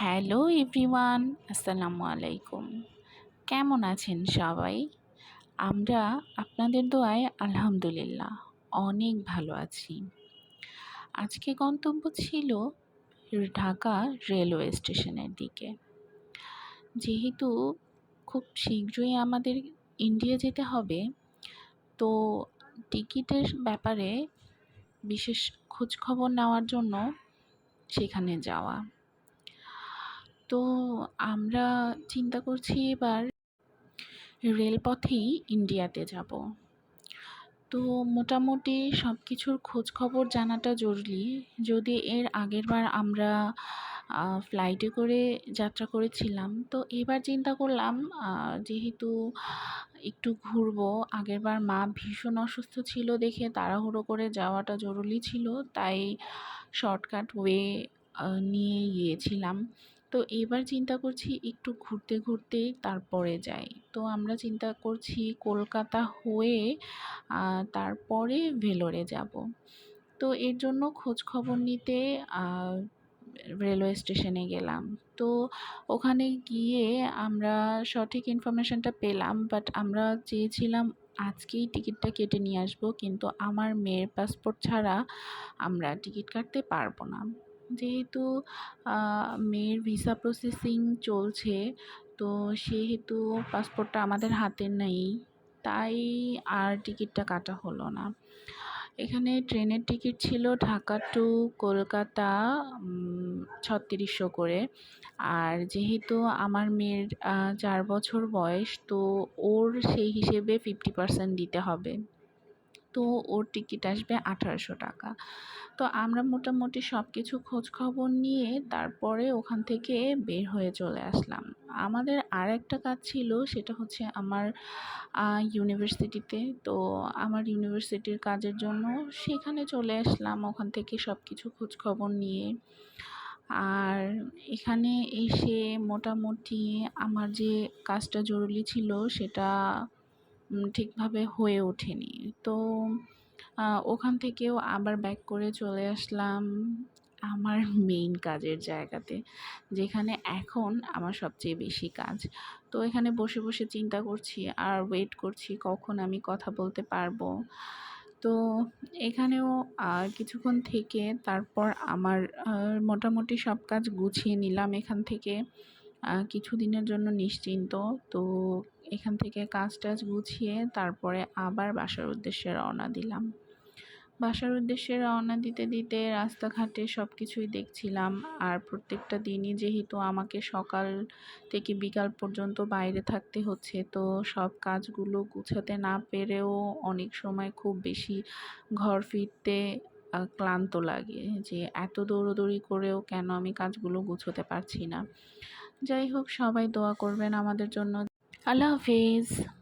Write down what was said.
Hello everyone, আসসালামু আলাইকুম। কেমন আছেন সবাই? আমরা আপনাদের দোয়ায় আলহামদুলিল্লাহ অনেক ভালো আছি। আজকে গন্তব্য ছিল ঢাকা রেলওয়ে স্টেশনের দিকে। যেহেতু খুব শীঘ্রই আমাদের ইন্ডিয়া যেতে হবে, তো টিকিটের ব্যাপারে বিশেষ খোঁজখবর নেওয়ার জন্য সেখানে যাওয়া। তো আমরা চিন্তা করছি এবার রেলপথেই ইন্ডিয়াতে যাব। তো মোটামুটি সব কিছুর খোঁজ খবর জানাটা জরুরি। যদি এর আগেরবার আমরা ফ্লাইটে করে যাত্রা করেছিলাম, তো এবার চিন্তা করলাম যেহেতু একটু ঘুরবো, আগেরবার মা ভীষণ অসুস্থ ছিল দেখে তাড়াহুড়ো করে যাওয়াটা জরুরি ছিল, তাই শর্টকাট ওয়ে নিয়ে গিয়েছিলাম। তো এবার চিন্তা করছি একটু ঘুরতে ঘুরতে তারপরে যাই। তো আমরা চিন্তা করছি কলকাতা হয়ে তারপরে ভেলোরে যাব। তো এর জন্য খোঁজ খবর নিতে রেলওয়ে স্টেশনে গেলাম। তো ওখানে গিয়ে আমরা সঠিক ইনফরমেশানটা পেলাম, বাট আমরা চেয়েছিলাম আজকেই টিকিটটা কেটে নিয়ে আসব, কিন্তু আমার মেয়ের পাসপোর্ট ছাড়া আমরা টিকিট কাটতে পারব না। যেহেতু মেয়ের ভিসা প্রসেসিং চলছে, তো সেহেতু পাসপোর্টটা আমাদের হাতে নেই, তাই আর টিকিটটা কাটা হলো না। এখানে ট্রেনের টিকিট ছিল ঢাকা টু কলকাতা ছত্রিশশো করে। আর যেহেতু আমার মেয়ের চার বছর বয়স, তো ওর সেই হিসেবে ফিফটি পার্সেন্ট দিতে হবে। তো ওর টিকিট আসবে আঠারোশো টাকা। তো আমরা মোটামুটি সব কিছু খোঁজ খবর নিয়ে তারপরে ওখান থেকে বের হয়ে চলে আসলাম। আমাদের আর একটা কাজ ছিল, সেটা হচ্ছে আমার ইউনিভার্সিটিতে তো আমার ইউনিভার্সিটির কাজের জন্য সেখানে চলে আসলাম ওখান থেকে সব কিছু খোঁজ খবর নিয়ে। আর এখানে এসে মোটামুটি আমার যে কাজটা জরুরি ছিল সেটা ঠিকভাবে হয়ে ওঠেনি। তো ওখান থেকেও আবার ব্যাক করে চলে আসলাম আমার মেইন কাজের জায়গাতে, যেখানে এখন আমার সবচেয়ে বেশি কাজ। তো এখানে বসে বসে চিন্তা করছি, আর ওয়েট করছি কখন আমি কথা বলতে পারব। তো এখানেও কিছুক্ষণ থেকে তারপর আমার মোটামুটি সব কাজ গুছিয়ে নিলাম এখান থেকে। কিছু দিনের জন্য নিশ্চিন্ত। তো এখান থেকে কাজ টাজ গুছিয়ে তারপরে আবার বাসার উদ্দেশ্যে রওনা দিলাম। বাসার উদ্দেশ্যে রওনা দিতে দিতে রাস্তাঘাটে সব কিছুই দেখছিলাম। আর প্রত্যেকটা দিনই যেহেতু আমাকে সকাল থেকে বিকাল পর্যন্ত বাইরে থাকতে হচ্ছে, তো সব কাজগুলো গুছাতে না পেরেও অনেক সময় খুব বেশি ঘর ফিরতে ক্লান্ত লাগে যে এত দৌড়োদৌড়ি করেও কেন আমি কাজগুলো গুছোতে পারছি না। যাই হোক সবাই দোয়া করবেন আমাদের জন্য। আল্লাহ হাফিজ।